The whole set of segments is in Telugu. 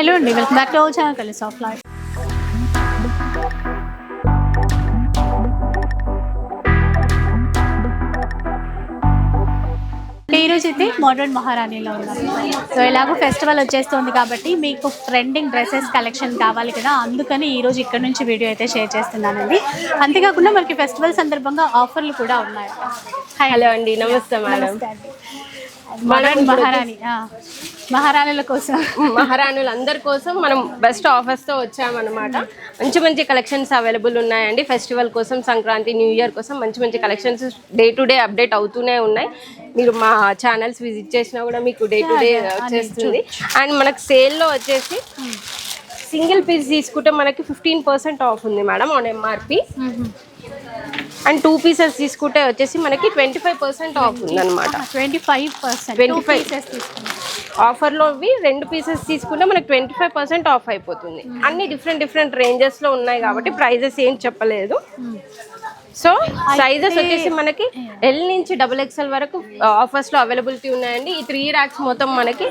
హలో అండి welcome back to our channel కలిసి ఆఫ్ లైఫ్ ఈ రోజు అయితే మోడర్న్ మహారాణిలో ఉన్నారు సో ఎలాగో ఫెస్టివల్ వచ్చేస్తుంది కాబట్టి మీకు ట్రెండింగ్ డ్రెస్సెస్ కలెక్షన్ కావాలి కదా అందుకని ఈ రోజు ఇక్కడ నుంచి వీడియో అయితే షేర్ చేస్తున్నానండి. అంతేకాకుండా మనకి ఫెస్టివల్ సందర్భంగా ఆఫర్లు కూడా ఉన్నాయి హలో అండి నమస్తే మేడం. మహారాణి ఆ, మహారాణుల కోసం. మహారాణులు అందరి కోసం మనం బెస్ట్ ఆఫర్స్తో వచ్చామన్నమాట. మంచి మంచి కలెక్షన్స్ అవైలబుల్ ఉన్నాయండి. ఫెస్టివల్ కోసం సంక్రాంతి న్యూ ఇయర్ కోసం మంచి మంచి collections day to day update అవుతూనే ఉన్నాయి. మీరు మా ఛానల్స్ విజిట్ చేసినా కూడా మీకు డే టు డే వచ్చేస్తుంది. అండ్ మనకు సేల్లో వచ్చేసి సింగిల్ పీస్ తీసుకుంటే మనకి ఫిఫ్టీన్ పర్సెంట్ ఆఫ్ ఉంది madam on MRP and two pieces తీసుకుంటే వచ్చేసి మనకి ట్వంటీ ఫైవ్ పర్సెంట్ ఆఫ్ ఉంది అనమాట ట్వంటీ ఫైవ్ పర్సెంట్. 25 ఆఫర్లో ఇవి రెండు పీసెస్ తీసుకుంటే మనకి ట్వంటీ ఫైవ్ పర్సెంట్ ఆఫ్ అయిపోతుంది. అన్ని డిఫరెంట్ డిఫరెంట్ రేంజెస్లో ఉన్నాయి కాబట్టి ప్రైజెస్ ఏం చెప్పలేదు. సో సైజెస్ వచ్చేసి మనకి ఎల్ నుంచి డబుల్ ఎక్స్ఎల్ వరకు ఆఫర్స్లో అవైలబిలిటీ ఉన్నాయండి. ఈ త్రీ ర్యాక్స్ మొత్తం మనకి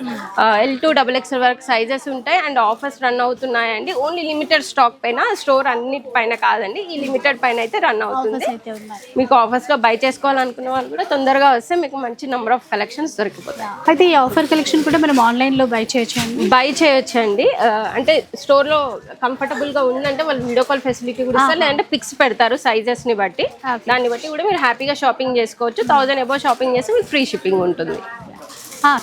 ఎల్ టు డబుల్ ఎక్స్ఎల్ వరకు సైజెస్ ఉంటాయి. అండ్ ఆఫర్స్ రన్ అవుతున్నాయండి. ఓన్లీ లిమిటెడ్ స్టాక్ పైన స్టోర్ అన్నిటి పైన కాదండి. ఈ లిమిటెడ్ పైన అయితే రన్ అవుతుంది. మీకు ఆఫర్స్లో బై చేసుకోవాలనుకున్న వాళ్ళు కూడా తొందరగా వస్తే మీకు మంచి నెంబర్ ఆఫ్ కలెక్షన్స్ దొరికిపోతాయి. అయితే ఈ ఆఫర్ కలెక్షన్ కూడా మనం ఆన్లైన్లో బై చేయొచ్చు బై చేయొచ్చండి. ఆ, అంటే స్టోర్లో కంఫర్టబుల్గా ఉందంటే వాళ్ళు వీడియో కాల్ ఫెసిలిటీ కూడా ఇస్తారు. లేదంటే పిక్స్ పెడతారు సైజెస్ని బట్టి దాన్ని బట్టి కూడా మీరు హ్యాపీగా షాపింగ్ చేసుకోవచ్చు. థౌసండ్ ఎబో షాపింగ్ చేస్తే మీకు ఫ్రీ షిప్పింగ్ ఉంటుంది.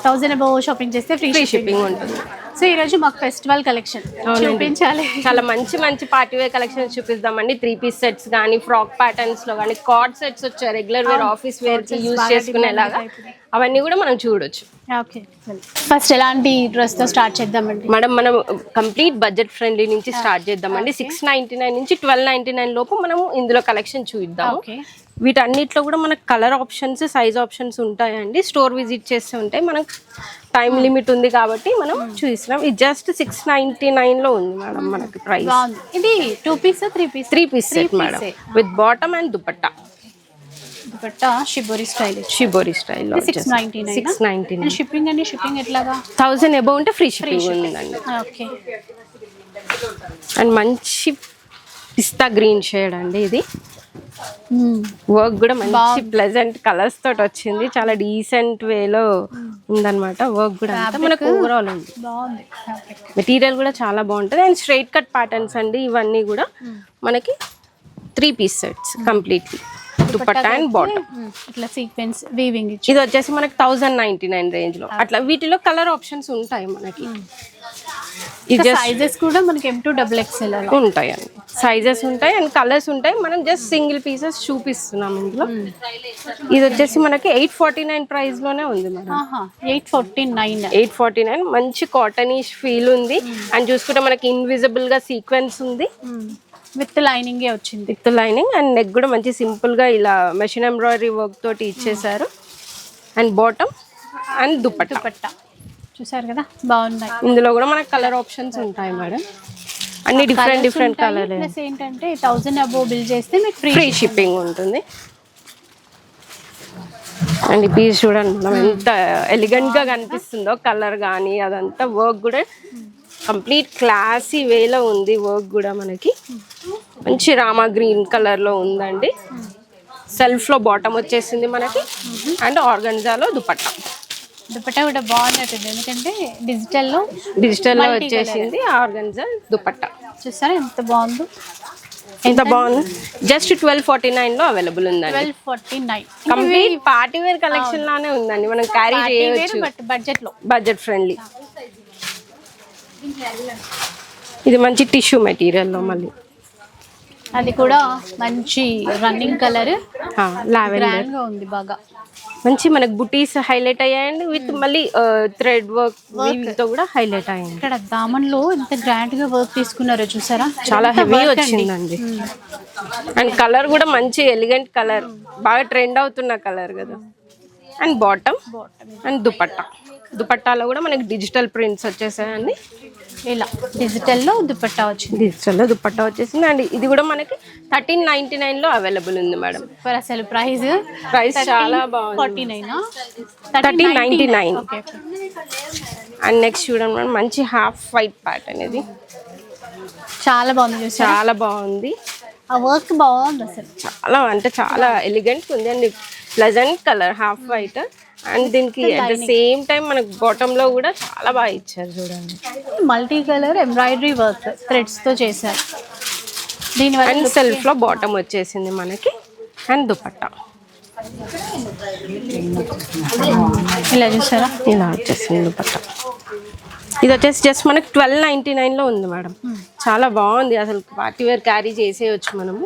థౌసండ్ అబౌవ్ షాపింగ్ చేస్తే ఫ్రీ షిప్పింగ్ ఉంటుంది. సో ఈ రోజు మాకు ఫెస్టివల్ కలెక్షన్ చూపించాలి. చాలా మంచి మంచి పార్టీ వేర్ కలెక్షన్స్ చూపిద్దామండి. త్రీ పీస్ సెట్స్ కానీ ఫ్రాక్ ప్యాటర్న్స్లో కానీ కార్డ్ సెట్స్ వచ్చాయి. రెగ్యులర్ వేర్ ఆఫీస్ వేర్కి యూజ్ చేసుకునేలాగా. అవన్నీ కూడా మనం చూడొచ్చు. ఓకే. ఫస్ట్ ఎలాంటి డ్రెస్తో స్టార్ట్ చేద్దామండి? మేడం మనం కంప్లీట్ బడ్జెట్ ఫ్రెండ్లీ నుంచి స్టార్ట్ చేద్దామండి. సిక్స్ నైన్టీ నైన్ నుంచి ట్వెల్వ్ నైన్టీ నైన్ లోపు మనం ఇందులో కలెక్షన్ చూద్దాం వీటన్నిటిలో కూడా మనకు కలర్ ఆప్షన్స్ సైజ్ ఆప్షన్స్ ఉంటాయండి. స్టోర్ విజిట్ చేస్తే ఉంటాయి. మనకు టైం లిమిట్ ఉంది కాబట్టి మనం చూసినాం. ఇది జస్ట్ సిక్స్ నైన్టీ నైన్లో ఉంది మేడం మనకి ప్రైస్ ఇది two piece three piece three piece set madam with bottom and dupatta dupatta shibori style shibori స్టైల్లో six ninety nine six ninety nine shipping అండి షిప్పింగ్ ఎట్లాగా? థౌసండ్ అబౌవ్ ఉంటే ఫ్రీ షిప్పింగ్ ఉందండి. ఓకే అండ్ మంచి పిస్తా గ్రీన్ షేడ్ అండి ఇది. వర్క్ కూడా మంచి ప్లెజెంట్ కలర్స్ తోటి వచ్చింది. చాలా డీసెంట్ వేలో ఉందన్నమాట వర్క్ కూడా అంతా. మనకు ఓవరాల్ ఉంది. మెటీరియల్ కూడా చాలా బాగుంటుంది. అండ్ స్ట్రైట్ కట్ ప్యాటర్న్స్ అండి ఇవన్నీ కూడా మనకి three piece sets completely dupatta and bottom ఇట్లా సీక్వెన్స్ వీవింగ్ ఇచ్చి. ఇది వచ్చేసి మనకి థౌజండ్ నైన్టీ నైన్ రేంజ్లో అట్లా వీటిలో కలర్ ఆప్షన్స్ ఉంటాయి మనకి. సైజెస్ కూడా మనకి ఎం టూ డబుల్ ఎక్స్ఎల్ ఉంటాయి అండి సైజెస్ ఉంటాయి అండ్ కలర్స్ ఉంటాయి. మనం జస్ట్ సింగిల్ పీసెస్ చూపిస్తున్నాం ఇందులో. ఇది వచ్చేసి మనకి ఎయిట్ ఫార్టీ నైన్ ప్రైస్లోనే ఉంది madam. Eight forty nine eight forty nine మంచి కాటనీష్ ఫీల్ ఉంది. అండ్ చూసుకుంటే మనకి ఇన్విజిబుల్గా సీక్వెన్స్ ఉంది. విత్ లైనింగ్ వచ్చింది. విత్ లైనింగ్ అండ్ నెక్ కూడా మంచి సింపుల్గా ఇలా మెషిన్ ఎంబ్రాయిడరీ వర్క్ తోటి ఇచ్చేసారు అండ్ బాటమ్ అండ్ దుపట్టా చూసారు కదా? బాగున్నాయి. ఇందులో కూడా మనకి కలర్ ఆప్షన్స్ ఉంటాయి మేడం అన్ని డిఫరెంట్ డిఫరెంట్ కలర్ ప్లస్ ఏంటంటే థౌసండ్ అబోవ్ బిల్ చేస్తే మీకు ఫ్రీ ఫ్రీ షిప్పింగ్ ఉంటుంది. అండ్ ఈ పీస్ చూడండి మనం ఎంత ఎలిగెంట్గా కనిపిస్తుందో కలర్ కానీ అదంతా వర్క్ కూడా కంప్లీట్ క్లాసీ వేలో ఉంది వర్క్ కూడా మనకి. మంచి రామా గ్రీన్ కలర్లో ఉందండి. సెల్ఫ్లో బాటమ్ వచ్చేసింది మనకి. అండ్ ఆర్గన్జాలో దుపట్టా. దుపట్టా కూడా బాగున్నట్టుంది. ఎందుకంటే డిజిటల్లో డిజిటల్లో వచ్చేసింది ఆర్గన్జా దుపట్టా. చూసారా ఎంత బాగుందో? ఎంత బాగుంది? జస్ట్ ట్వెల్వ్ ఫార్టీ నైన్లో అవైలబుల్ ఉందండి. Twelve forty nine. Complete party wear collection లానే ఉందండి. మనం క్యారీ చేయవచ్చు. బట్ బడ్జెట్లో బడ్జెట్ ఫ్రెండ్లీ ఇది మంచి టిష్యూ మెటీరియల్లో మళ్ళీ. అది కూడా మంచి రన్నింగ్ కలర్ లావెండర్ ఉంది బాగా. మంచి మనకు బుటీస్ హైలైట్ అయ్యాయండి. విత్ మళ్ళీ థ్రెడ్ వర్క్తో కూడా హైలైట్ అయ్యింది. ఇక్కడ దామన్లో ఎంత గ్రాండ్గా వర్క్ తీసుకున్నారో చూసారా? చాలా హెవీ వచ్చిందండి. అండ్ కలర్ కూడా మంచి ఎలిగెంట్ కలర్. బాగా ట్రెండ్ అవుతున్న కలర్ కదా. And bottom and dupatta. దుపట్టాలో కూడా మనకి డిజిటల్ ప్రింట్స్ వచ్చేసాయండి. ఇలా డిజిటల్లో దుపట్టా వచ్చింది. డిజిటల్లో దుపట్టా వచ్చేసింది. అండ్ ఇది కూడా మనకి థర్టీన్ నైన్టీ నైన్లో అవైలబుల్ ఉంది మేడం. మరి అసలు ప్రైస్. ప్రైస్ చాలా బాగుంది. Thirteen ninety nine. And next చూడండి మేడం మంచి హాఫ్ వైట్ ప్యాటర్న్ ఇది చాలా బాగుంది చాలా బాగుంది. ఆ వర్క్ బాగుంది అసలు. చాలా అంటే చాలా ఎలిగెంట్ ఉంది అండి pleasant colour half white and దీనికి అట్ ద సేమ్ టైం మనకు bottom లో కూడా చాలా బాగా ఇచ్చారు చూడండి. మల్టీ కలర్ ఎంబ్రాయిడరీ వర్క్ థ్రెడ్స్తో చేశారు. దీనివల్ల అండ్ సెల్ఫ్లో బాటమ్ వచ్చేసింది మనకి. అండ్ దుపట్టా. ఇలా చూసారా? ఇలా వచ్చేసింది దుపట్టా. ఇది వచ్చేసి జస్ట్ మనకి ట్వెల్వ్ నైంటీ నైన్లో ఉంది మేడం. చాలా బాగుంది అసలు పార్టీ వేర్ క్యారీ చేసేయచ్చు మనము.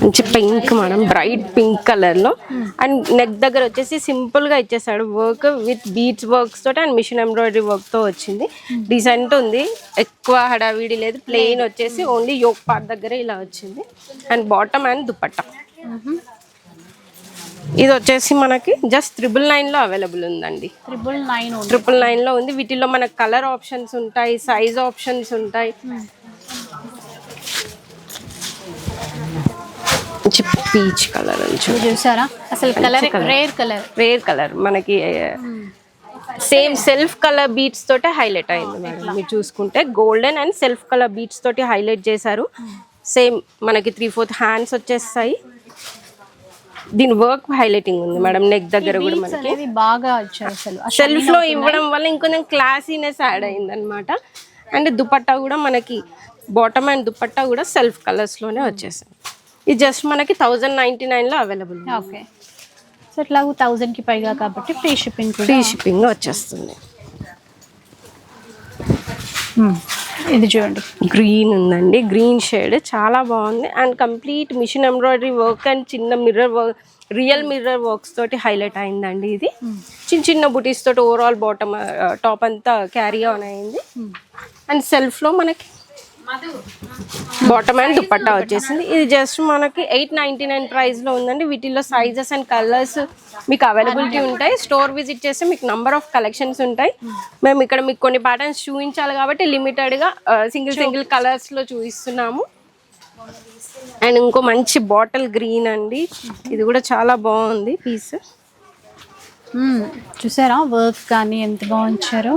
మంచి పింక్ మేడం బ్రైట్ పింక్ కలర్లో అండ్ నెక్ దగ్గర వచ్చేసి సింపుల్గా ఇచ్చేసాడు. వర్క్ విత్ బీట్స్ వర్క్స్ తోటి అండ్ మిషన్ ఎంబ్రాయిడరీ వర్క్తో వచ్చింది. డీసెంట్ ఉంది. ఎక్కువ హడావిడి లేదు. ప్లెయిన్ వచ్చేసి ఓన్లీ యోక్ పార్ట్ దగ్గర ఇలా వచ్చింది. అండ్ బాటమ్ అండ్ దుపట్టా ఇది వచ్చేసి మనకి జస్ట్ త్రిబుల్ నైన్లో అవైలబుల్ ఉందండి. ట్రిపుల్ నైన్ ట్రిపుల్ నైన్లో ఉంది. వీటిలో మనకు కలర్ ఆప్షన్స్ ఉంటాయి సైజ్ ఆప్షన్స్ ఉంటాయి. మంచి పీచ్ కలర్ చూసారా? అసలు colour rare colour rare colour మనకి సేమ్ సెల్ఫ్ కలర్ బీట్స్ తోటే హైలైట్ అయింది మేడం మీరు చూసుకుంటే golden and self colour beads తోటి హైలైట్ చేశారు. సేమ్ మనకి త్రీ ఫోర్త్ హ్యాండ్స్ వచ్చేస్తాయి. దీని వర్క్ హైలైటింగ్ ఉంది మేడం నెక్ దగ్గర కూడా మనకి. బాగా వచ్చారు అసలు. సెల్ఫ్లో ఇవ్వడం వల్ల ఇంకొంచెం క్లాసీనెస్ యాడ్ అయింది అనమాట అండ్ దుపట్టా కూడా మనకి బాటమ్ అండ్ దుపట్టా కూడా సెల్ఫ్ కలర్స్లోనే వచ్చేసాయి. ఇది జస్ట్ మనకి థౌజండ్ నైన్టీ నైన్లో అవైలబుల్ ఓకే సో ఇట్లాగూ థౌజండ్కి పైగా కాబట్టి ఫ్రీ షిప్పింగ్ కూడా ఫ్రీ షిప్పింగ్ వచ్చేస్తుంది. మ్మ్. ఇది చూడండి. గ్రీన్ ఉందండి. గ్రీన్ షేడ్ చాలా బాగుంది. And complete machine embroidery work and చిన్న mirror work real mirror works తోటి హైలైట్ అయిందండి ఇది. చిన్న చిన్న బుటీస్ తోటి ఓవరాల్ బాటమ్ టాప్ అంతా క్యారీ ఆన్ అయింది. అండ్ సెల్ఫ్లో మనకి బాటమ్ అండ్ దుపట్టా వచ్చేసింది. ఇది జస్ట్ మనకి ఎయిట్ నైంటీ నైన్ ప్రైస్లో ఉందండి. వీటిల్లో సైజెస్ అండ్ కలర్స్ మీకు అవైలబిలిటీ ఉంటాయి. స్టోర్ విజిట్ చేస్తే మీకు నంబర్ ఆఫ్ కలెక్షన్స్ ఉంటాయి. మేము ఇక్కడ మీకు కొన్ని ప్యాటర్న్స్ చూపించాలి కాబట్టి లిమిటెడ్గా సింగిల్ సింగిల్ కలర్స్లో చూపిస్తున్నాము. అండ్ ఇంకో మంచి బాటిల్ గ్రీన్ అండి. ఇది కూడా చాలా బాగుంది పీస్ చూసారా? వర్క్ కానీ ఎంత బాగుంచారో.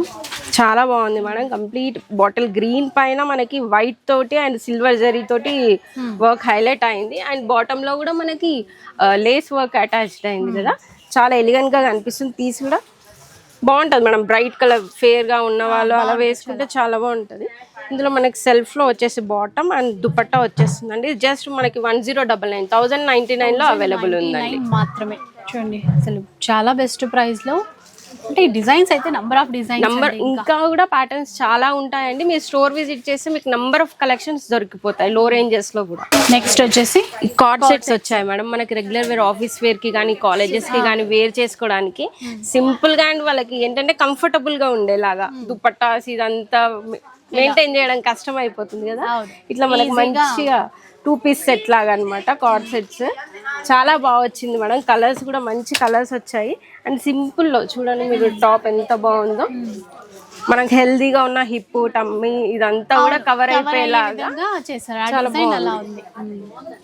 చాలా బాగుంది మేడం. కంప్లీట్ బాటిల్ గ్రీన్ పైన మనకి వైట్ తోటి అండ్ సిల్వర్ జరీ తోటి వర్క్ హైలైట్ అయింది. అండ్ బాటమ్లో కూడా మనకి లేస్ వర్క్ అటాచ్డ్ అయింది కదా. చాలా ఎలిగెంట్గా కనిపిస్తుంది. పీస్ కూడా బాగుంటుంది మేడం. బ్రైట్ కలర్ ఫేర్గా ఉన్న వాళ్ళు అలా వేసుకుంటే చాలా బాగుంటుంది. ఇందులో మనకి సెల్ఫ్లో వచ్చేసి బాటమ్ అండ్ దుపట్టా వచ్చేస్తుందండి. జస్ట్ మనకి one zero double nine thousand ninety నైన్లో అవైలబుల్ ఉందండి. మాత్రమే. చూడండి. అసలు చాలా బెస్ట్ ప్రైస్లో. అంటే డిజైన్స్ అయితే నంబర్ ఆఫ్ డిజైన్స్ నంబర్ ఇంకా. కూడా ప్యాటర్న్స్ చాలా ఉంటాయండి. మీరు స్టోర్ విజిట్ చేస్తే మీకు నంబర్ ఆఫ్ కలెక్షన్స్ దొరికిపోతాయి లో రేంజెస్లో కూడా. నెక్స్ట్ వచ్చేసి కార్డ్ సెట్స్ వచ్చాయి మేడం. మనకి రెగ్యులర్ వేర్ ఆఫీస్ వేర్కి కానీ కాలేజెస్కి కానీ వేర్ చేసుకోవడానికి సింపుల్గా అండ్ వాళ్ళకి ఏంటంటే కంఫర్టబుల్గా ఉండేలాగా దుపట్టాస్ ఇదంతా మెయింటైన్ చేయడం కష్టం అయిపోతుంది కదా. ఇట్లా మనకి మంచిగా టూ పీస్ సెట్ లాగా అనమాట కార్డ్ సెట్స్ చాలా బాగా వచ్చింది మేడం. కలర్స్ కూడా మంచి కలర్స్ వచ్చాయి. అండ్ సింపుల్లో చూడండి మీరు టాప్ ఎంత బాగుందో. మనకి హెల్దీగా ఉన్న హిప్ టమ్మీ ఇదంతా కూడా కవర్ అయిపోయేలాగా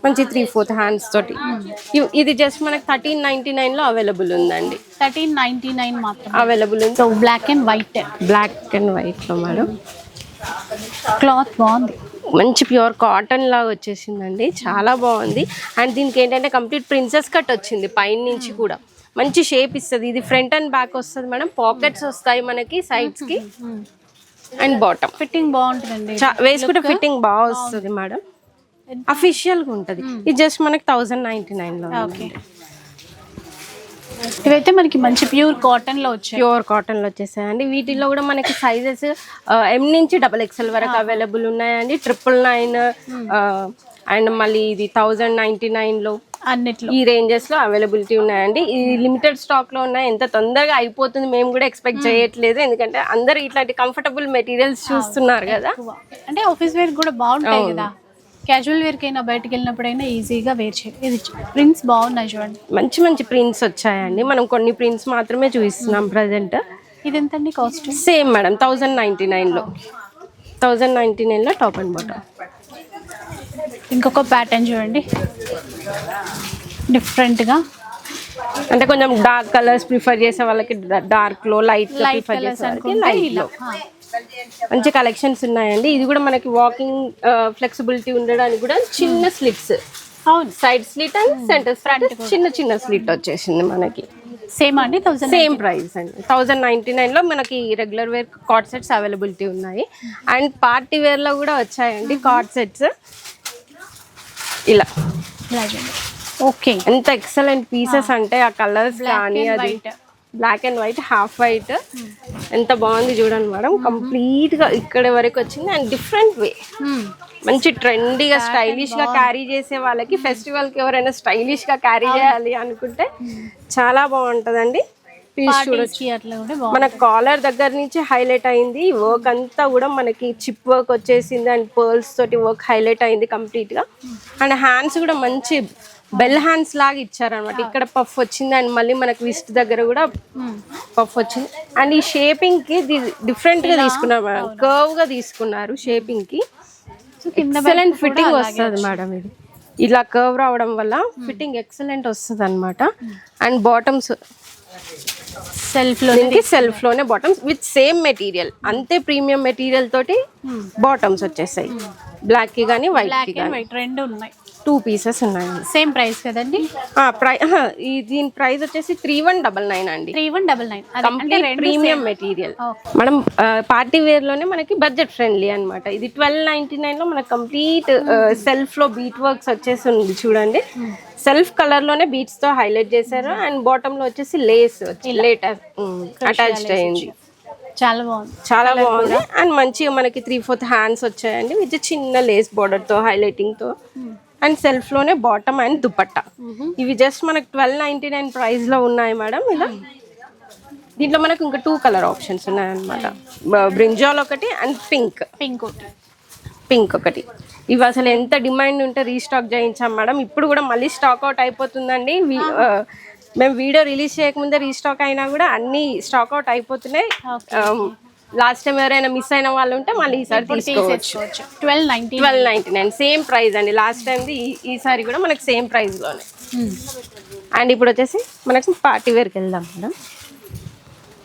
మంచి త్రీ ఫోర్త్ హ్యాండ్స్ తోటి. ఇవ్- ఇది జస్ట్ మనకి థర్టీన్ నైన్టీ నైన్లో అవైలబుల్ ఉందండి. థర్టీన్ నైన్టీ నైన్ మాత్రం అవైలబుల్ ఉంది. So black and white black and వైట్లో మేడం. క్లాత్ బాగుంది. మంచి ప్యూర్ కాటన్ లాగా వచ్చేసిందండి. చాలా బాగుంది. అండ్ దీనికి ఏంటంటే కంప్లీట్ ప్రిన్సెస్ కట్ వచ్చింది పైన నుంచి కూడా. మంచి షేప్ ఇస్తుంది. ఇది ఫ్రంట్ అండ్ బ్యాక్ వస్తుంది మేడం. పాకెట్స్ వస్తాయి మనకి సైడ్స్కి. And bottom. ఫిట్టింగ్ బాగుంటుందండి. వేసుకుంటే ఫిట్టింగ్ బాగా వస్తుంది మేడం. అఫీషియల్గా ఉంటది. ఇది జస్ట్ మనకి థౌజండ్ నైన్టీ నైన్లో ఓకే ఇవైతే మనకి మంచి ప్యూర్ కాటన్లో వచ్చాయి. ప్యూర్ కాటన్లో వచ్చేసాయండి. వీటిల్లో కూడా మనకి సైజెస్ ఎం నుంచి డబల్ ఎక్స్ఎల్ వరకు అవైలబుల్ ఉన్నాయండి. ట్రిపుల్ నైన్ అండ్ మళ్ళీ ఇది థౌజండ్ నైన్టీ నైన్లో అన్నిట్లో. ఈ రేంజెస్లో అవైలబిలిటీ ఉన్నాయండి. ఈ లిమిటెడ్ స్టాక్లో ఉన్నాయి. ఎంత తొందరగా అయిపోతుంది మేము కూడా ఎక్స్పెక్ట్ చేయట్లేదు. ఎందుకంటే అందరు ఇట్లాంటి కంఫర్టబుల్ మెటీరియల్స్ చూస్తున్నారు కదా. అంటే ఆఫీస్ వేర్ కూడా బాగుంటాయి కదా. క్యాజువల్ వేర్కైనా బయటకు వెళ్ళినప్పుడైనా ఈజీగా వేర్ చేయాలి ఇది ప్రింట్స్ బాగున్నాయి చూడండి. మంచి మంచి ప్రింట్స్ వచ్చాయండి. మనం కొన్ని ప్రింట్స్ మాత్రమే చూపిస్తున్నాం ప్రజెంట్ ఇది ఎంతండి cost same madam thousand ninety నైన్లో థౌజండ్ నైంటీ నైన్లో టాప్ అండ్ బాటమ్ ఇంకొక ప్యాటర్న్ చూడండి. డిఫరెంట్గా అంటే కొంచెం డార్క్ కలర్స్ ప్రిఫర్ చేసే వాళ్ళకి డార్క్లో లైట్ ప్రిఫర్ చేసే వాళ్ళకి అనుకుంటే లైట్ ఇలా. లో. మంచి కలెక్షన్స్ ఉన్నాయండి. ఇది కూడా మనకి వాకింగ్ ఫ్లెక్సిబిలిటీ ఉండడానికి కూడా చిన్న స్లిట్స్ అవును. Side slit and centre front చిన్న చిన్న స్లిట్ వచ్చేసింది మనకి. సేమ్ అండి? థౌసండ్ సేమ్ ప్రైస్ అండి. థౌజండ్ నైంటీ నైన్లో మనకి regular wear co-ord sets availability ఉన్నాయి. అండ్ పార్టీ వేర్లో కూడా వచ్చాయండి కార్డ్ సెట్స్ ఇలా. ఓకే ఎంత ఎక్సలెంట్ పీసెస్ అంటే ఆ కలర్స్ కానీ అది. Black and white half white ఎంత బాగుంది చూడండి మేడం. కంప్లీట్గా ఇక్కడ వరకు వచ్చింది అండ్ డిఫరెంట్ వే మంచి ట్రెండీగా స్టైలిష్గా క్యారీ చేసే వాళ్ళకి ఫెస్టివల్కి ఎవరైనా స్టైలిష్గా క్యారీ చేయాలి అనుకుంటే చాలా బాగుంటదండి. పీస్ చూడొచ్చు. మన కాలర్ దగ్గర నుంచి హైలైట్ అయింది. వర్క్ అంతా కూడా మనకి చిప్ వర్క్ వచ్చేసింది అండ్ పర్ల్స్ తోటి వర్క్ హైలైట్ అయింది కంప్లీట్గా అండ్ హ్యాండ్స్ కూడా మంచి బెల్ హ్యాండ్స్ లాగా ఇచ్చారనమాట. ఇక్కడ పఫ్ వచ్చింది అండ్ మళ్ళీ మనకి విస్ట్ దగ్గర కూడా పఫ్ వచ్చింది. అండ్ ఈ షేపింగ్కి డిఫరెంట్గా తీసుకున్నారు మేడం. కర్వ్గా తీసుకున్నారు షేపింగ్కి ఎక్సలెంట్ ఫిట్టింగ్ వస్తుంది మేడం ఇది. ఇలా కర్వ్ రావడం వల్ల ఫిట్టింగ్ ఎక్సలెంట్ వస్తుంది అనమాట అండ్ బాటమ్స్ సెల్ఫ్లో సెల్ఫ్లోనే బాటమ్స్ విత్ సేమ్ మెటీరియల్. అంతే ప్రీమియం మెటీరియల్ తోటి బాటమ్స్ వచ్చేసాయి. బ్లాక్కి కానీ వైట్కి కానీ రెండు ఉన్నాయి. టూ పీసెస్ ఉన్నాయండి సేమ్ ప్రైస్ కదండి? ప్రై దీని ప్రైస్ వచ్చేసి త్రీ వన్ డబల్ నైన్ అండి. Three one double nine. Complete premium material మనం పార్టీ వేర్లోనే మనకి బడ్జెట్ ఫ్రెండ్లీ అన్నమాట. ఇది ట్వెల్వ్ నైన్టీ నైన్లో మనకి కంప్లీట్ సెల్ఫ్లో బీట్ వర్క్స్ వచ్చేసి ఉంది చూడండి. సెల్ఫ్ కలర్లోనే బీట్స్తో హైలైట్ చేశారు. అండ్ బాటమ్లో వచ్చేసి లేస్ లేట్ అటాచ్డ్ అయింది. చాలా బాగుంది. చాలా బాగుంది. అండ్ మంచిగా మనకి త్రీ ఫోర్త్ హ్యాండ్స్ వచ్చాయండి. విత్ చిన్న లేస్ బార్డర్తో హైలైటింగ్తో. అండ్ సెల్ఫ్లోనే బాటమ్ అండ్ దుపట్టా. ఇవి జస్ట్ మనకి ట్వెల్వ్ నైన్టీ నైన్ ప్రైస్లో ఉన్నాయి మేడం ఇలా దీంట్లో మనకు ఇంకా టూ కలర్ ఆప్షన్స్ ఉన్నాయన్నమాట. బ్రింజాల్ ఒకటి అండ్ పింక్. పింక్ ఒకటి. పింక్ ఒకటి. ఇవి అసలు ఎంత డిమాండ్ ఉంటే రీస్టాక్ చేయించాం మేడం. ఇప్పుడు కూడా మళ్ళీ స్టాక్ అవుట్ అయిపోతుందండి. మేము వీడియో రిలీజ్ చేయకముందే రీస్టాక్ అయినా కూడా అన్ని స్టాక్ అవుట్ అయిపోతున్నాయి. లాస్ట్ టైం ఎవరైనా మిస్ అయిన వాళ్ళు ఉంటే మళ్ళీ ఈసారి తీసుకోవచ్చు. Twelve ninety twelve ninety nine. Same price అండి. లాస్ట్ టైంది ఈసారి కూడా మనకి సేమ్ ప్రైస్లోనే అండ్ ఇప్పుడు వచ్చేసి మనకి పార్టీ వేర్కి వెళ్దాం మేడం.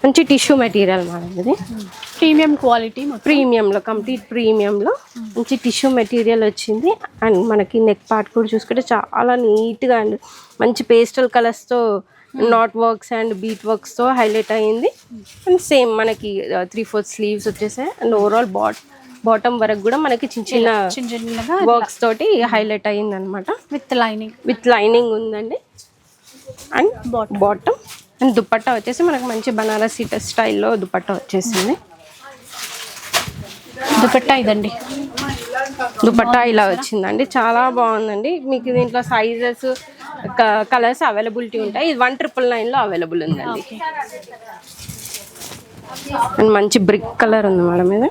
మంచి టిష్యూ మెటీరియల్ మేడం ఇది. ప్రీమియం క్వాలిటీ ప్రీమియంలో కంప్లీట్ ప్రీమియంలో మంచి టిష్యూ మెటీరియల్ వచ్చింది. అండ్ మనకి నెక్ పార్ట్ కూడా చూసుకుంటే చాలా నీట్గా అండ్ మంచి పేస్టల్ కలర్స్తో నాట్ వర్క్స్ అండ్ బీట్ వర్క్స్తో హైలైట్ అయ్యింది. అండ్ సేమ్ మనకి త్రీ ఫోర్ స్లీవ్స్ వచ్చేసాయి. అండ్ ఓవరాల్ బాట్ బాటమ్ వరకు కూడా మనకి చిన్న చిన్న చిన్న చిన్నగా వర్క్స్ తోటి హైలైట్ అయ్యింది అనమాట విత్ లైనింగ్ విత్ లైనింగ్ ఉందండి. అండ్ బాటమ్ అండ్ దుపట్టా వచ్చేసి మనకి మంచి బనారసి స్టైల్లో దుపట్టా వచ్చేసింది. దుపట్టా ఇదండి. దుపట్టా ఇలా వచ్చిందండి. చాలా బాగుందండి. మీకు దీంట్లో సైజెస్ కలర్స్ అవైలబిలిటీ ఉంటాయి. ఇది వన్ ట్రిపుల్ నైన్లో అవైలబుల్ ఉందండి. అండ్ మంచి బ్రిక్ కలర్ ఉంది మేడం ఇది.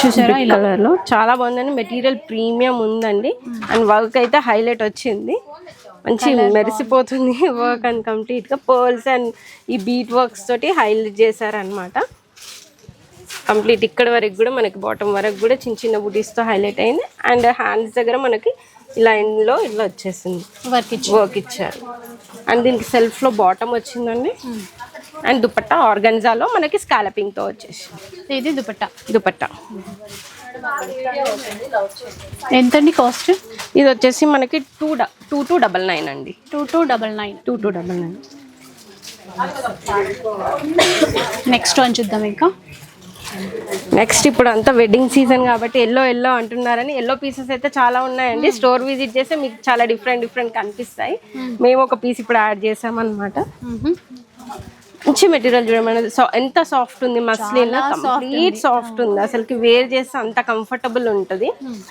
చూసారా ఇలా? కలర్లో చాలా బాగుందండి. మెటీరియల్ ప్రీమియం ఉందండి. అండ్ వర్క్ అయితే హైలైట్ వచ్చింది. మంచి మెరిసిపోతుంది వర్క్ అండ్ కంప్లీట్గా పర్ల్స్ అండ్ ఈ బీట్ వర్క్స్ తోటి హైలైట్ చేశారనమాట కంప్లీట్ ఇక్కడ వరకు కూడా మనకి బాటమ్ వరకు కూడా చిన్న చిన్న బుటీస్తో హైలైట్ అయింది. అండ్ హ్యాండ్స్ దగ్గర మనకి ఇలా ఎండ్లో ఇట్లా వచ్చేసింది. వర్క్ ఇచ్చి వర్క్ ఇచ్చారు. అండ్ దీనికి సెల్ఫ్లో బాటమ్ వచ్చిందండి. అండ్ దుపట్టా ఆర్గన్జాలో మనకి స్కాలపింగ్తో వచ్చేసింది. ఇది దుపట్టా. దుపట్టా. ఎంతండి కాస్ట్? ఇది వచ్చేసి మనకి two two two double nine అండి. Two two double nine. Two two double nine. Next one చూద్దాం ఇంకా. నెక్స్ట్ ఇప్పుడు అంతా వెడ్డింగ్ సీజన్ కాబట్టి ఎల్లో ఎల్లో అంటున్నారని ఎల్లో పీసెస్ అయితే చాలా ఉన్నాయండి. స్టోర్ విజిట్ చేస్తే మీకు చాలా డిఫరెంట్ డిఫరెంట్ కనిపిస్తాయి. మేము. ఒక పీస్ ఇప్పుడు యాడ్ చేసామన్నమాట. మంచి మెటీరియల్ చూడమని ఎంత సాఫ్ట్ ఉంది మస్లిన్ కంప్లీట్ సాఫ్ట్ ఉంది. అసలుకి వేర్ చేస్తే అంత కంఫర్టబుల్ ఉంటుంది.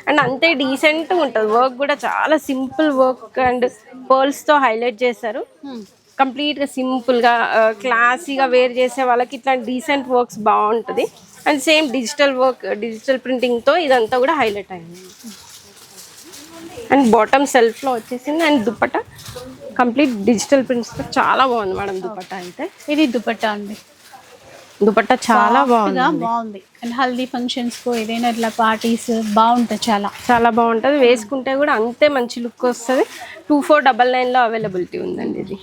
అండ్ అంతే డీసెంట్ ఉంటుంది. వర్క్ కూడా చాలా సింపుల్ వర్క్ అండ్ పర్ల్స్తో హైలైట్ చేశారు. కంప్లీట్గా సింపుల్గా క్లాసీగా వేర్ చేసే వాళ్ళకి ఇట్లాంటి డీసెంట్ వర్క్స్ బాగుంటుంది. And same digital work digital ప్రింటింగ్తో ఇదంతా కూడా హైలైట్ అయింది. అండ్ బాటమ్ సెల్ఫ్లో వచ్చేసింది. అండ్ దుపట్టా కంప్లీట్ డిజిటల్ ప్రింట్స్తో చాలా బాగుంది మేడం దుపట్టా అయితే. ఇది దుపట్టా అండి. దుపట్టా చాలా బాగుంది. బాగుంది. అండ్ హల్దీ ఫంక్షన్స్కు ఏదైనా ఇట్లా పార్టీస్ బాగుంటుంది చాలా. చాలా బాగుంటుంది. వేసుకుంటే కూడా అంతే మంచి లుక్ వస్తుంది. టూ ఫోర్ డబల్ నైన్లో అవైలబిలిటీ ఉందండి ఇది.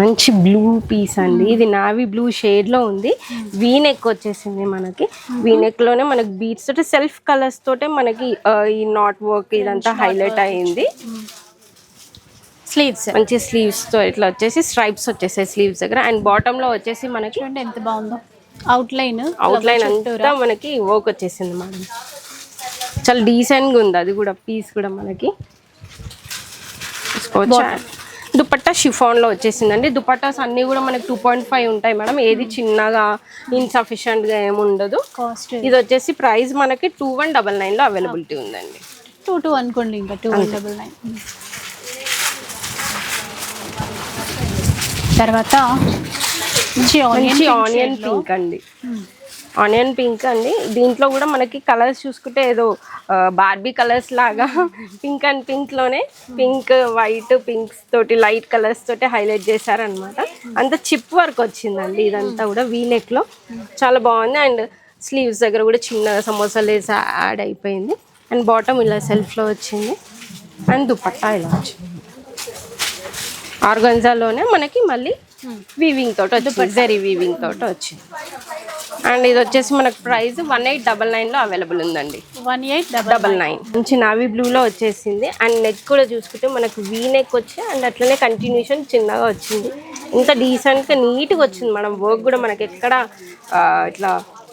మంచి బ్లూ పీస్ అండి. ఇది నావీ బ్లూ షేడ్లో ఉంది. వీ నెక్ వచ్చేసింది మనకి. వీ నెక్లోనే మనకి బీట్స్ తోటి సెల్ఫ్ కలర్స్ తోటే మనకి ఈ నాట్ వర్క్ ఇదంతా హైలైట్ అయింది. స్లీవ్స్ మంచి స్లీవ్స్తో ఇట్లా వచ్చేసి స్ట్రైప్స్ వచ్చేసాయి స్లీవ్స్ దగ్గర. అండ్ బాటమ్లో వచ్చేసి మనకి ఎంత బాగుందో. అవుట్ లైన్ అవుట్ లైన్ అంతా మనకి వర్క్ వచ్చేసింది మేడం చాలా డీసెంట్గా ఉంది. అది కూడా పీస్ కూడా మనకి? దుపట్టా షిఫాన్లో వచ్చేసిందండి. దుపట్టాస్ అన్ని కూడా మనకి టూ పాయింట్ ఫైవ్ ఉంటాయి మేడం. ఏది చిన్నగా ఇన్సఫిషియెంట్గా ఏమి ఉండదు. కాస్ట్ ఇది వచ్చేసి ప్రైస్ మనకి టూ వన్ డబల్ నైన్లో అవైలబిలిటీ ఉందండి. టూ టూ అనుకోండి ఇంకా టూ డబుల్ నైన్. తర్వాత ఆనియన్ పింక్ అండి. ఆనియన్ పింక్ అండి. దీంట్లో కూడా మనకి కలర్స్ చూసుకుంటే ఏదో బార్బీ కలర్స్ లాగా పింక్ అండ్ పింక్లోనే పింక్ వైట్ పింక్స్ తోటి లైట్ కలర్స్ తోటి హైలైట్ చేశారనమాట అంత చిప్ వర్క్ వచ్చిందండి ఇదంతా కూడా వీ నెక్లో. చాలా బాగుంది. అండ్ స్లీవ్స్ దగ్గర కూడా చిన్నగా సమోసా లేస్ యాడ్ అయిపోయింది. అండ్ బాటమ్ ఇలా సెల్ఫ్లో వచ్చింది. అండ్ దుపట్టా ఇలా వచ్చింది. ఆర్గన్జాలోనే మనకి మళ్ళీ వీవింగ్ తోటి వచ్చింది. జరీ వీవింగ్ తోటి వచ్చింది. అండ్ ఇది వచ్చేసి మనకు ప్రైస్ వన్ ఎయిట్ డబల్ నైన్లో అవైలబుల్ ఉందండి. One eight double nine. మంచి నావీ బ్లూలో వచ్చేసింది. అండ్ నెక్ కూడా చూసుకుంటే మనకు వీ నెక్ వచ్చి అండ్ అట్లనే కంటిన్యూషన్ చిన్నగా వచ్చింది. ఇంత డీసెంట్గా నీట్గా వచ్చింది మనం వర్క్ కూడా మనకి ఎక్కడ ఇట్లా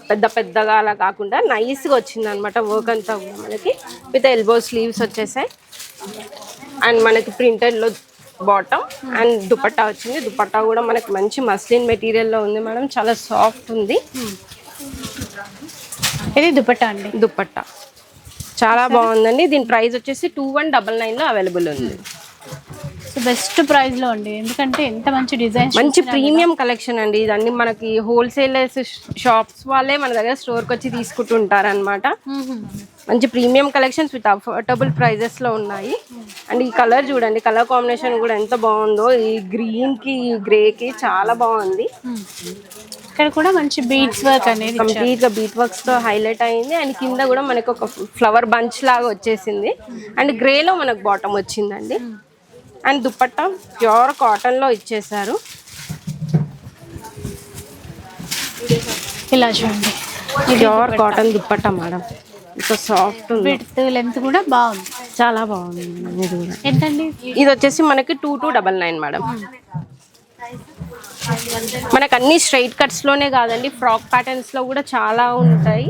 పెద్ద పెద్దగా అలా కాకుండా నైస్గా వచ్చింది అనమాట వర్క్ అంతా కూడా మనకి. విత్ ఎల్బో స్లీవ్స్ వచ్చేసాయి. అండ్ మనకి ప్రింటెడ్లో బాటమ్ అండ్ దుపట్టా వచ్చింది. దుపట్టా కూడా మనకి మంచి మస్లిన్ మెటీరియల్లో ఉంది మేడం. చాలా సాఫ్ట్ ఉంది. ఇది దుపట్టా అండి? దుపట్టా. చాలా బాగుందండి. దీని ప్రైస్ వచ్చేసి టూ వన్ డబల్ నైన్లో అవైలబుల్ ఉంది. సో బెస్ట్ ప్రైస్లో అండి. ఎందుకంటే ఎంత మంచి డిజైన్స్ మంచి ప్రీమియం కలెక్షన్ అండి. ఇదన్నీ మనకి హోల్సేలర్స్ షాప్స్ వాళ్ళే మన దగ్గర స్టోర్కి వచ్చి తీసుకుంటుంటారు అనమాట మంచి ప్రీమియం కలెక్షన్స్ విత్ అఫోర్డబుల్ ప్రైజెస్లో ఉన్నాయి. అండ్ ఈ కలర్ చూడండి కలర్ కాంబినేషన్ కూడా ఎంత బాగుందో. ఈ గ్రీన్కి గ్రే కి చాలా బాగుంది. ఇక్కడ కూడా మంచి బీడ్స్ వర్క్ అనేది కంప్లీట్గా బీట్ వర్క్స్తో హైలైట్ అయింది. అండ్ కింద కూడా మనకు ఒక ఫ్లవర్ బంచ్ లాగా వచ్చేసింది. అండ్ గ్రే లో మనకు బాటమ్ వచ్చిందండి. అండ్ దుపట్టా ప్యూర్ కాటన్లో ఇచ్చేసారు ఇలా చూడండి. Pure cotton dupatta madam. ఇంకా సాఫ్ట్ విడ్త్ లెంత్ కూడా బాగుంది. చాలా బాగుంది మేడం ఇది కూడా. ఎంతండి? ఇది వచ్చేసి మనకి two two double nine madam. మనకు అన్ని స్ట్రైట్ కట్స్లోనే కాదండి ఫ్రాక్ ప్యాటర్న్స్లో కూడా చాలా ఉంటాయి.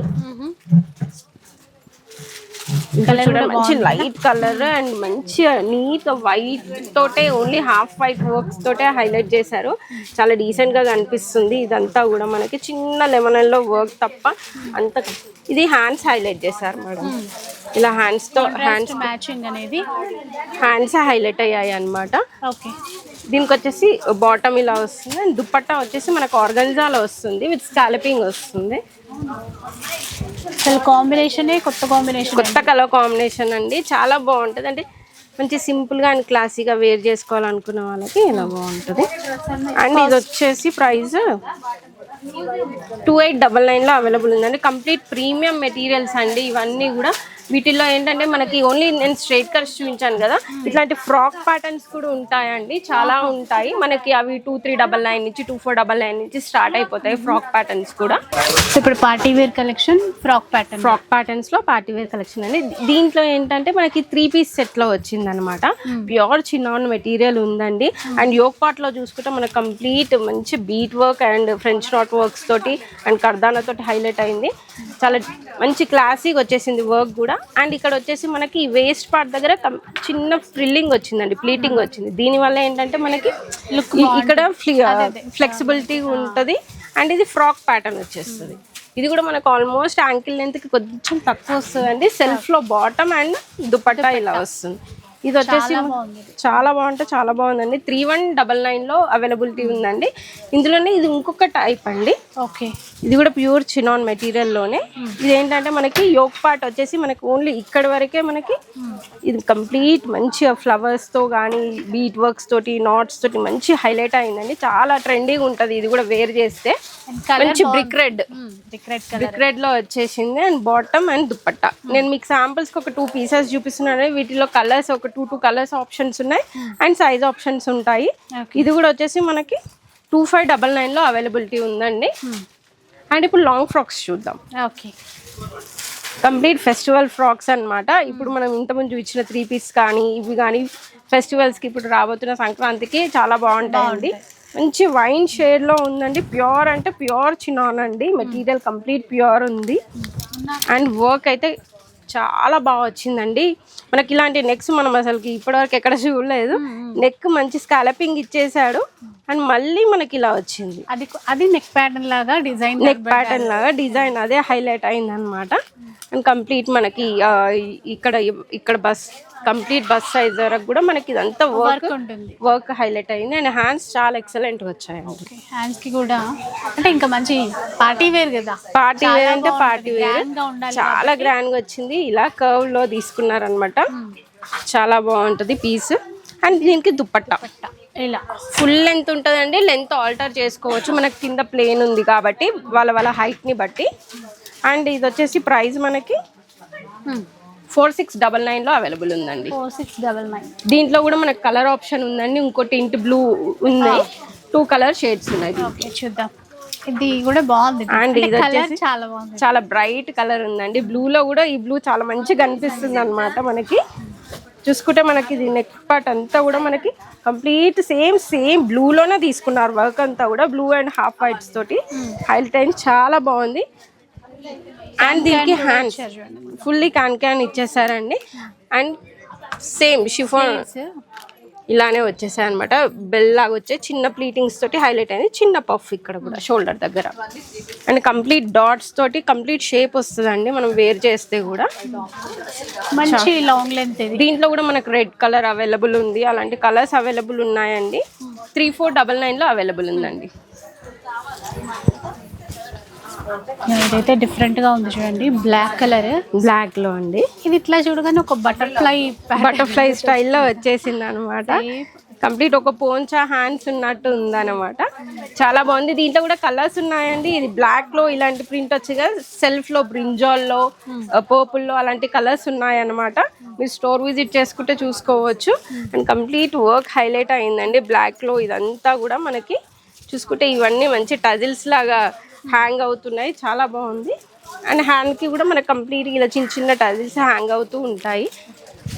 కలర్ మంచి లైట్ కలర్ అండ్ మంచి నీట్ వైట్ తోటే ఓన్లీ హాఫ్ వైట్ వర్క్స్ తోటే హైలైట్ చేశారు. చాలా డీసెంట్గా కనిపిస్తుంది. ఇదంతా కూడా మనకి చిన్న లెమన్లో వర్క్ తప్ప అంత ఇది హ్యాండ్స్ హైలైట్ చేశారు మేడం. ఇలా హ్యాండ్స్తో హ్యాండ్స్ మ్యాచింగ్ అనేది? హ్యాండ్స్ హైలైట్ అయ్యాయి అన్నమాట. ఓకే. దీనికి వచ్చేసి బాటమ్ ఇలా వస్తుంది. అండ్ దుపట్టా వచ్చేసి మనకు ఆర్గన్జాలో వస్తుంది. విత్ స్కాలపింగ్ వస్తుంది. అసలు కాంబినేషనే కొత్త కాంబినేషన్ కొత్త కలర్ కాంబినేషన్ అండి. చాలా బాగుంటుంది. అంటే మంచి సింపుల్గా అండ్ క్లాసీగా వేర్ చేసుకోవాలనుకున్న వాళ్ళకి ఇలా బాగుంటుంది. అండ్ ఇది వచ్చేసి ప్రైస్ టూ ఎయిట్ డబల్ నైన్లో అవైలబుల్ ఉందండి. కంప్లీట్ ప్రీమియం మెటీరియల్స్ అండి. ఇవన్నీ కూడా వీటిల్లో ఏంటంటే మనకి ఓన్లీ నేను స్ట్రైట్ కట్స్ చూపించాను కదా. ఇట్లాంటి ఫ్రాక్ ప్యాటర్న్స్ కూడా ఉంటాయండి. చాలా ఉంటాయి. మనకి అవి టూ త్రీ డబల్ నైన్ నుంచి టూ ఫోర్ డబల్ నైన్ నుంచి స్టార్ట్ అయిపోతాయి ఫ్రాక్ ప్యాటర్న్స్ కూడా. సో ఇప్పుడు party wear collection frock pattern frock ప్యాటర్న్స్లో party wear collection అండి. దీంట్లో ఏంటంటే మనకి త్రీ పీస్ సెట్లో వచ్చింది అనమాట ప్యూర్ చిన్నాన్ మెటీరియల్ ఉందండి. అండ్ యోగ్ పార్ట్లో చూసుకుంటే మనకు కంప్లీట్ మంచి bead work and French knot works తోటి అండ్ కర్దానా తోటి హైలైట్ అయింది. చాలా మంచి క్లాసీగా వచ్చేసింది వర్క్ కూడా. అండ్ ఇక్కడ వచ్చేసి మనకి వేస్ట్ పార్ట్ దగ్గర చిన్న ఫ్రిల్లింగ్ వచ్చిందండి ప్లీటింగ్ వచ్చింది. దీని వల్ల ఏంటంటే మనకి ఇక్కడ ఫ్లెక్సిబిలిటీ ఉంటుంది. అండ్ ఇది ఫ్రాక్ ప్యాటర్న్ వచ్చేస్తుంది. ఇది కూడా మనకు ఆల్మోస్ట్ యాంకిల్ లెంత్కి కొంచెం తక్కువ వస్తుంది అండి సెల్ఫ్లో బాటమ్ అండ్ దుపట్టా ఇలా వస్తుంది. ఇది వచ్చేసి చాలా బాగుంటే చాలా బాగుందండి. త్రీ వన్ డబల్ నైన్లో అవైలబిలిటీ ఉందండి. ఇందులోనే ఇది ఇంకొక టైప్ అండి. ఓకే. ఇది కూడా ప్యూర్ చినాన్ మెటీరియల్లోనే. ఇది ఏంటంటే మనకి యోక్ పార్ట్ వచ్చేసి మనకి ఓన్లీ ఇక్కడ వరకే మనకి ఇది కంప్లీట్ మంచిగా ఫ్లవర్స్తో కానీ బీట్ వర్క్స్ తోటి నాట్స్ తోటి మంచి హైలైట్ అయిందండి. చాలా ట్రెండీగా ఉంటుంది ఇది కూడా వేర్ చేస్తే. మంచి బ్రిక్ రెడ్ బ్రిక్ రెడ్లో వచ్చేసింది. అండ్ బాటమ్ అండ్ దుపట్టా నేను మీకు సాంపుల్స్ ఒక టూ పీసెస్ చూపిస్తున్నాను. వీటిలో కలర్స్ ఒక టూ టూ కలర్స్ ఆప్షన్స్ ఉన్నాయి అండ్ సైజ్ ఆప్షన్స్ ఉంటాయి. ఇది కూడా వచ్చేసి మనకి టూ ఫైవ్ డబల్ నైన్లో అవైలబిలిటీ ఉందండి. అండ్ ఇప్పుడు లాంగ్ ఫ్రాక్స్ చూద్దాం. ఓకే కంప్లీట్ ఫెస్టివల్ ఫ్రాక్స్ అన్నమాట. ఇప్పుడు మనం ఇంతకుముందు చూపించిన త్రీ పీస్ కానీ ఇవి కానీ ఫెస్టివల్స్కి ఇప్పుడు రాబోతున్న సంక్రాంతికి చాలా బాగుంటాయండి. మంచి వైన్ షేడ్లో ఉందండి. ప్యూర్ అంటే ప్యూర్ చినాన్ అండి. మెటీరియల్ కంప్లీట్ ప్యూర్ ఉంది. అండ్ వర్క్ అయితే చాలా బాగా వచ్చిందండి. మనకి ఇలాంటి నెక్స్ మనం అసలుకి ఇప్పటివరకు ఎక్కడ చూడలేదు. నెక్ మంచి స్కాలపింగ్ ఇచ్చేసాడు అండ్ మళ్ళీ మనకి ఇలా వచ్చింది. అది అది నెక్ ప్యాటర్న్ లాగా డిజైన్ నెక్ ప్యాటర్న్ లాగా డిజైన్ అదే హైలైట్ అయింది అనమాట అండ్ కంప్లీట్ మనకి ఇక్కడ ఇక్కడ బస్ కంప్లీట్ బస్ సైజ్ వరకు కూడా మనకి ఇదంతా వర్క్ వర్క్ ఉంటుంది. వర్క్ హైలైట్ అయింది. అండ్ హ్యాండ్స్ చాలా ఎక్సలెంట్ వచ్చాయండి హ్యాండ్స్కి కూడా అంటే ఇంకా మంచి పార్టీ వేర్ కదా. పార్టీ వేర్ అంటే పార్టీ వేర్. చాలా గ్రాండ్గా వచ్చింది. ఇలా కర్వ్లో తీసుకున్నారనమాట చాలా బాగుంటది పీస్ అండ్ దీనికి దుపట్టా ఇలా. ఫుల్ లెంత్ ఉంటుందండి. లెంత్ ఆల్టర్ చేసుకోవచ్చు. మనకి కింద ప్లేన్ ఉంది కాబట్టి వాళ్ళ వాళ్ళ height ని బట్టి. అండ్ ఇది వచ్చేసి ప్రైస్ మనకి ఫోర్ సిక్స్ డబల్ నైన్లో అవైలబుల్ ఉందండి. Four six double nine. దీంట్లో కూడా మనకు కలర్ ఆప్షన్ ఉందండి. ఇంకోటి ఇంటి బ్లూ ఉన్నాయి టూ కలర్ షేడ్స్ ఉన్నాయి. ఓకే చూద్దాం. ఇది కూడా బాగుంది. ఇది వచ్చేసి- చాలా బాగుంది. చాలా బ్రైట్ కలర్ ఉందండి. బ్లూలో కూడా ఈ బ్లూ చాలా మంచిగా కనిపిస్తుంది అనమాట మనకి. చూసుకుంటే మనకి ఇది నెక్ పార్ట్ అంతా కూడా మనకి కంప్లీట్ సేమ్ సేమ్ బ్లూలోనే తీసుకున్నారు వర్క్ అంతా కూడా. బ్లూ అండ్ హాఫ్ వైట్స్ తోటి. హైలైట్ చాలా బాగుంది. అండ్ దీనికి హ్యాండ్స్ ఫుల్లీ క్యాన్ క్యాన్ ఇచ్చేసారండి. అండ్ సేమ్ షిఫోన్ ఇలానే వచ్చేసాయి అనమాట బెల్ లాగా వచ్చే చిన్న ప్లీటింగ్స్ తోటి హైలైట్ అయింది. చిన్న పఫ్ ఇక్కడ కూడా షోల్డర్ దగ్గర. అండ్ కంప్లీట్ డాట్స్ తోటి కంప్లీట్ షేప్ వస్తుందండి. మనం వేర్ చేస్తే కూడా. మంచి లాంగ్ లెంత్ దీంట్లో కూడా మనకు రెడ్ కలర్ అవైలబుల్ ఉంది. అలాంటి కలర్స్ అవైలబుల్ ఉన్నాయండి. త్రీ ఫోర్ డబల్ నైన్లో అవైలబుల్ ఉందండి. ఇదైతే డిఫరెంట్గా ఉంది చూడండి. బ్లాక్ కలర్ బ్లాక్లో అండి. ఇది ఇట్లా చూడగానే ఒక బటర్ఫ్లై బటర్ఫ్లై స్టైల్లో వచ్చేసింది అనమాట కంప్లీట్ ఒక పోంచా హ్యాండ్స్ ఉన్నట్టు ఉందన్నమాట చాలా బాగుంది. దీంట్లో కూడా కలర్స్ ఉన్నాయండి. ఇది బ్లాక్లో ఇలాంటి ప్రింట్ వచ్చి సెల్ఫ్లో బ్రింజాల్లో పర్పుల్లో అలాంటి కలర్స్ ఉన్నాయన్నమాట మీరు స్టోర్ విజిట్ చేసుకుంటే చూసుకోవచ్చు. అండ్ కంప్లీట్ వర్క్ హైలైట్ అయిందండి. బ్లాక్లో ఇదంతా కూడా మనకి చూసుకుంటే ఇవన్నీ మంచి టజిల్స్ లాగా హ్యాంగ్ అవుతున్నాయి. చాలా బాగుంది. అండ్ హ్యాండ్కి కూడా మనకి కంప్లీట్ ఇలా చిన్న చిన్న టజిల్స్ హ్యాంగ్ అవుతూ ఉంటాయి.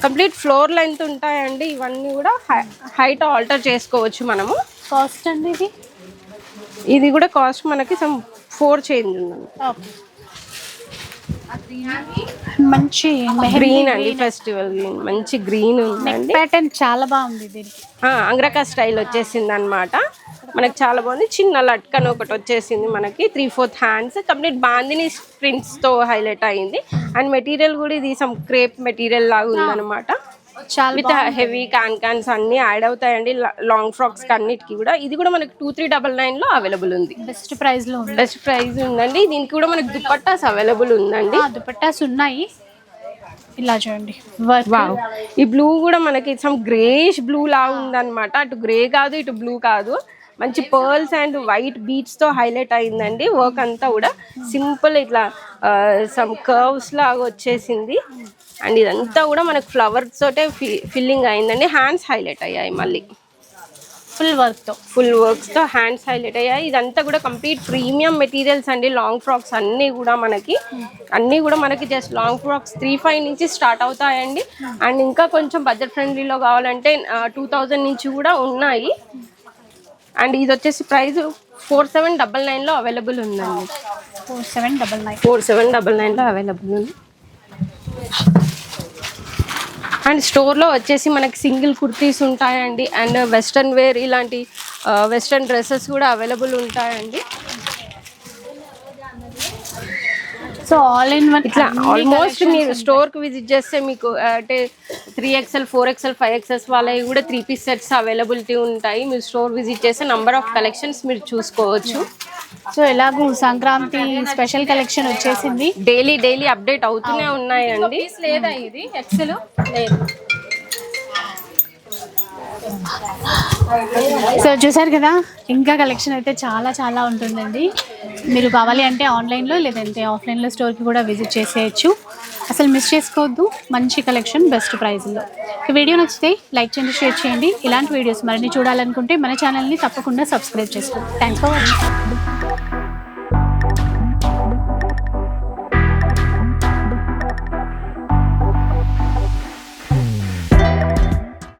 కంప్లీట్ ఫ్లోర్ లెంత్ ఉంటాయండి. ఇవన్నీ కూడా హైట్ ఆల్టర్ చేసుకోవచ్చు మనము. కాస్ట్ అండి ఇది? ఇది కూడా కాస్ట్ మనకి సమ్ ఫోర్ చేంజ్ ఉందండి ఓకే మంచి గ్రీన్ అండి ఫెస్టివల్ గ్రీన్ మంచి గ్రీన్ ఉందండి. ప్యాటర్న్ చాలా బాగుంది దీనికి. అంగ్రకా స్టైల్ వచ్చేసింది అనమాట మనకి చాలా బాగుంది. చిన్న లట్కన్ ఒకటి వచ్చేసింది మనకి. Three fourth hands complete bandhani ప్రింట్స్తో highlight అయింది. అండ్ మెటీరియల్ కూడా ఇది సమ్ క్రేప్ మెటీరియల్ లాగా ఉందన్నమాట. చాలా విత్ హెవీ క్యాన్ క్యాన్స్ అన్ని యాడ్ అవుతాయండి. లాంగ్ ఫ్రాక్స్ అన్నిటికి కూడా. ఇది కూడా మనకి టూ త్రీ డబల్ నైన్లో అవైలబుల్ ఉంది. బెస్ట్ ప్రైస్లో బెస్ట్ ప్రైస్ ఉందండి. దీనికి కూడా మనకి దుపట్టాస్ అవైలబుల్ ఉందండి. దుపట్టాస్ ఉన్నాయి. ఇలా చూడండి. వావ్. ఈ బ్లూ కూడా మనకి సమ్ గ్రేష్ బ్లూ లా ఉందన్నమాట. అటు గ్రే కాదు ఇటు బ్లూ కాదు. మంచి పర్ల్స్ అండ్ వైట్ బీట్స్తో హైలైట్ అయిందండి. వర్క్ అంతా కూడా సింపుల్ ఇట్లా సమ్ కర్వ్స్ లాగా వచ్చేసింది. అండ్ ఇదంతా కూడా మనకు ఫ్లవర్స్ తోటే ఫిల్లింగ్ అయిందండి. హ్యాండ్స్ హైలైట్ అయ్యాయి మళ్ళీ. ఫుల్ వర్క్తో. ఫుల్ వర్క్స్తో హ్యాండ్స్ హైలైట్ అయ్యాయి. ఇదంతా కూడా కంప్లీట్ ప్రీమియం మెటీరియల్స్ అండి. లాంగ్ ఫ్రాక్స్ అన్నీ కూడా మనకి అన్నీ కూడా మనకి just long frocks three five నుంచి స్టార్ట్ అవుతాయండి. అండ్ ఇంకా కొంచెం బడ్జెట్ ఫ్రెండ్లీలో కావాలంటే టూ థౌజండ్ నుంచి కూడా ఉన్నాయి. అండ్ ఇది వచ్చేసి ప్రైస్ ఫోర్ సెవెన్ డబల్ నైన్లో అవైలబుల్ ఉందండి. Four seven double nine. Four seven double నైన్లో అవైలబుల్ ఉంది. అండ్ స్టోర్లో వచ్చేసి మనకి సింగిల్ కుర్తీస్ ఉంటాయండి అండ్ వెస్ట్రన్ వేర్ ఇలాంటి వెస్ట్రన్ డ్రెస్సెస్ కూడా అవైలబుల్ ఉంటాయండి. సో ఆల్ ఇన్ వన్ ఇట్లా ఆల్మోస్ట్ మీరు స్టోర్కి విజిట్ చేస్తే మీకు అంటే three XL four XL five XLs వాళ్ళవి కూడా త్రీ పీస్ సెట్స్ అవైలబిలిటీ ఉంటాయి. మీరు స్టోర్ విజిట్ చేస్తే నంబర్ ఆఫ్ కలెక్షన్స్ మీరు చూసుకోవచ్చు. సో ఎలాగూ సంక్రాంతి స్పెషల్ కలెక్షన్ వచ్చేసింది. డైలీ డైలీ అప్డేట్ అవుతూనే ఉన్నాయండి. లేదా ఇది? ఎక్సెల్ లేదు. సో చూసారు కదా ఇంకా కలెక్షన్ అయితే చాలా చాలా ఉంటుందండి. మీరు కావాలి అంటే ఆన్లైన్లో లేదంటే ఆఫ్లైన్లో స్టోర్కి కూడా విజిట్ చేసేయచ్చు. అసలు మిస్ చేసుకోవద్దు మంచి కలెక్షన్ బెస్ట్ ప్రైస్లో వీడియో నచ్చితే లైక్ చేయండి షేర్ చేయండి. ఇలాంటి వీడియోస్ మరిన్ని చూడాలనుకుంటే మన ఛానల్ని తప్పకుండా సబ్స్క్రైబ్ చేసుకోండి. Thanks for watching